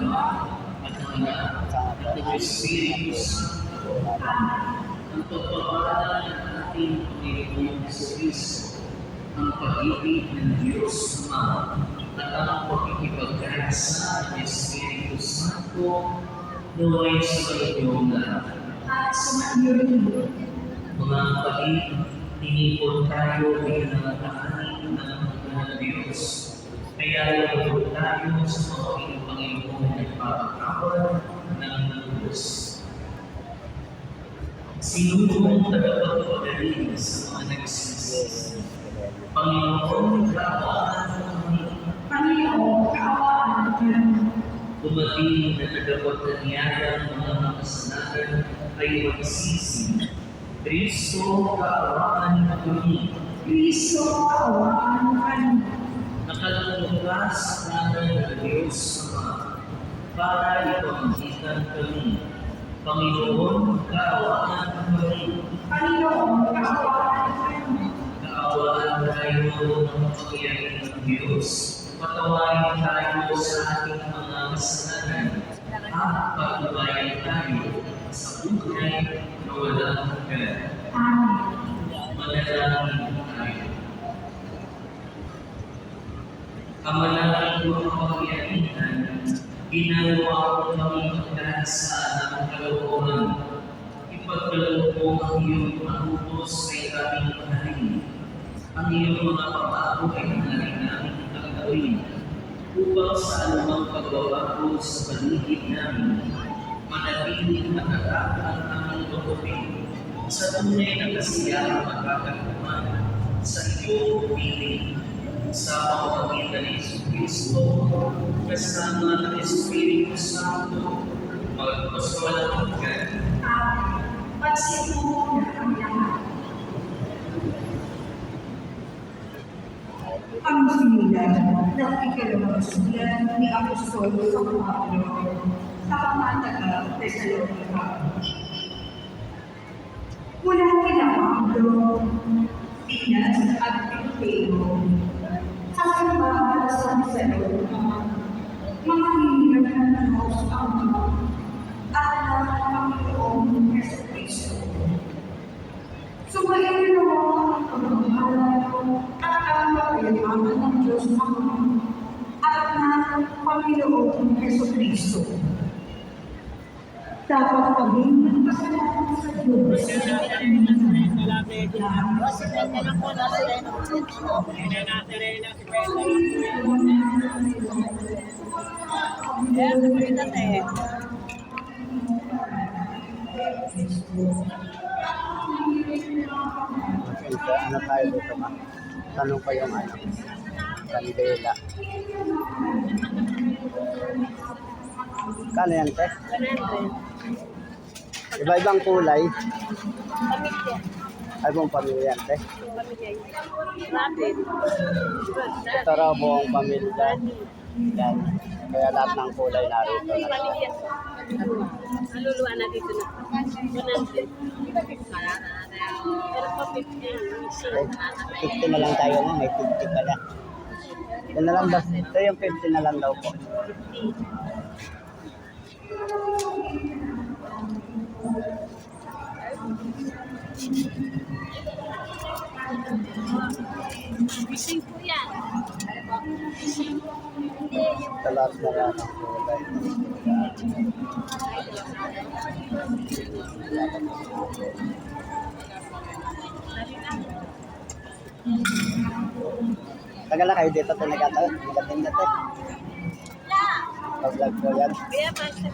Ng Anak at ng. Ang pagpapala ng ating Panginoon Kristo, ang pag-ibig ng Diyos Ama at ang pagkikipagkayasa ng Espiritu Santo naway sa inyong lahat. at sumayo rin. Mga kapatid, tinipon tayo bilang kahanin ng mga Diyos. Kaya lalo tayo sa mga Panginoon na nagpapakawal ng Diyos. Sinunong tagapagpagaling sa mga nagsisisi. Panginoon, kaawaan. Panginoon, kaawaan. Dumating na tagapagkanyaya ng mga makasalanan ay magsisi. Kristo, kaawaan kami. Kristo, kaawaan kami. Nakalulugas namin ng Diyos Ama para ipamagitan kami. Panginoon, kaawaan kami. Panginoon, kaawaan kami. Kaawaan tayo ng pagkiyari ng Diyos. Patawarin tayo sa ating mga kasalanan at pagbabayan tayo sa buhay na walang hanggan. Amen. Manalangin Ang manalangin ko ang pagkiyarihan, ginagawa ko kami pagkakasaan ng kalooban. Ipagkaloob ko ang iyong manutos kay aming kahanin. Ang iyong mga pabago ay hanarin namin ang gawin upang sa anumang pagbabago sa paligid namin, manatiling matatag ang loobin sa tunay na kasiyahang magkakaguman sa iyong piling sa pamamagitan ni Yesu Kristo kasama ng Espiritu Santo magpaswalang hanggan. Amen. Pagsimulan na ang lahat. Ang simulan ng ikalawang sulat ni Apostol sa Pablo sa pamatagal Thessalonica. Mula kina Pablo, Pinas at Pilipino, Thessalonica, mga ng Diyos ang mga at ng Panginoong Cristo. Sumayin mo ang pagmamahala at ang kapayapaan ng Diyos Ama at ng Panginoong Yesu Cristo. Dapat kami magpasalamat sa Diyos. Ito, ano tayo dito ma? Tanong ko yung ano, kandela. Kano yan, te? Iba-ibang kulay. Pamilya. Ay, buong pamilya te. Pamilya. Rapid. Ito raw buong pamilya. Yan. Kaya lahat ng kulay narito na. Pamilya. Naluluwa na dito na. 100. Pero po 50. Eh, 50 na lang tayo mo, may 50 pala. Yan na lang ba? Ito yung 50 na lang daw po. Bising po yan. Ito lahat na lang ng kulay. Tagal na kayo dito ito nagkataon. Magating na ito. Pag-vlog ko yan. Kaya pa siya.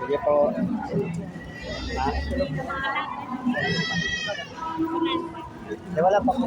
Sige po. Di wala pa po.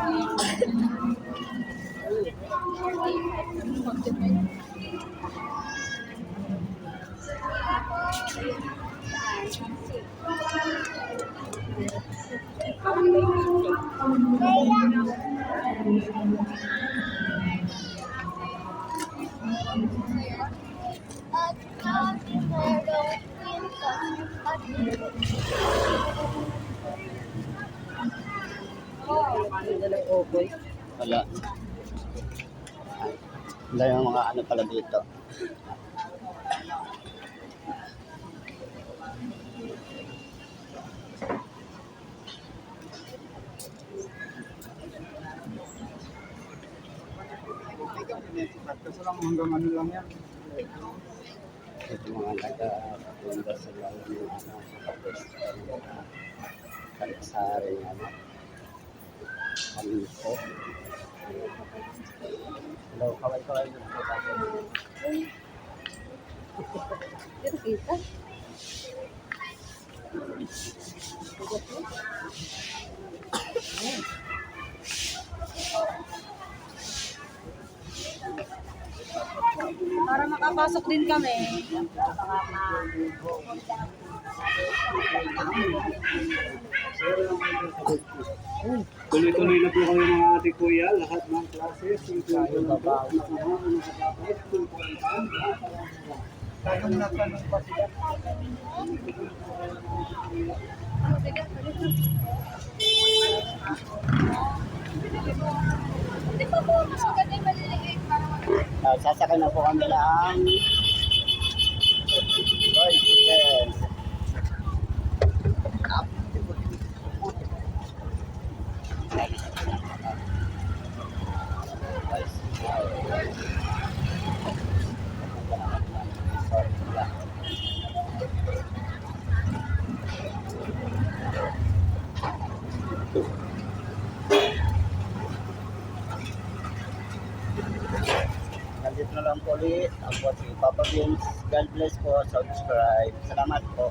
Peter Nazareno. Ano? Wala. Wala yung mga ano pala dito. Kasi lang hanggang ano lang yan. Ito mga nag-tunda sa lalo ng ano, sa kapis. Kalasari ng kaway-kaway na po tayo. Para makapasok din kami. Tuloy-tuloy na po kami mga ate kuya, lahat ng classes, including na po, nakahang nakatapos, kung kailan, Tayo na tanong pa sila. Di ba po, mas maganda yung maliliit para Uh, sasakay na po kami ng Nandito na lang po ulit. Papa Vince. God bless po. Subscribe. Salamat po.